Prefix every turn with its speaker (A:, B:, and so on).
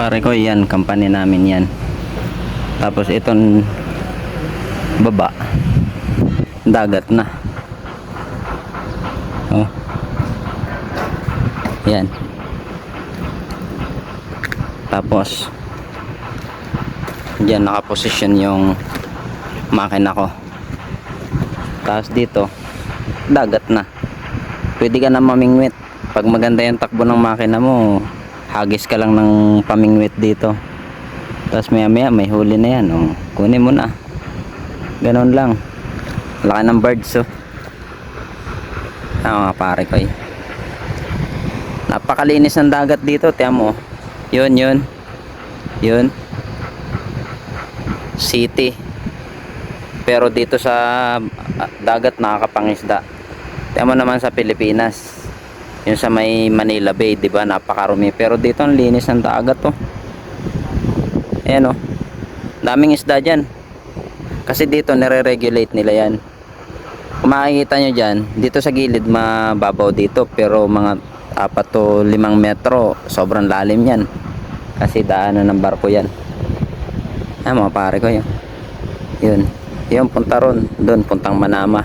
A: Pare ko yan, company namin yan. Tapos itong baba, dagat na. Oh. Yan. Tapos, diyan nakaposisyon yung makina ko. Tapos dito, dagat na. Pwede ka na mamingwit. Pag maganda yung takbo ng makina mo, hagis ka lang ng pamingwit dito. Tapos maya maya may huli na yan. Oh. Kunin mo na. Ganon lang. Laki ng birds oh. Ah, mga pare ko eh. Napakalinis ng dagat dito. Tiyan mo. Yun, yun. Yun. City. Pero dito sa ah, dagat nakakapangisda. Tiyan mo naman sa Pilipinas. Yung sa may Manila Bay, 'di ba? Napakarumi. Pero dito ang linis ng dagat to. Ayan oh. Daming isda diyan. Kasi dito nire-regulate nila 'yan. Kung makikita nyo dyan, dito sa gilid mababaw dito pero mga 4 to 5 metro sobrang lalim yan kasi daanan ng barko yan ah mga pare ko yun yun yun punta ron doon puntang Manama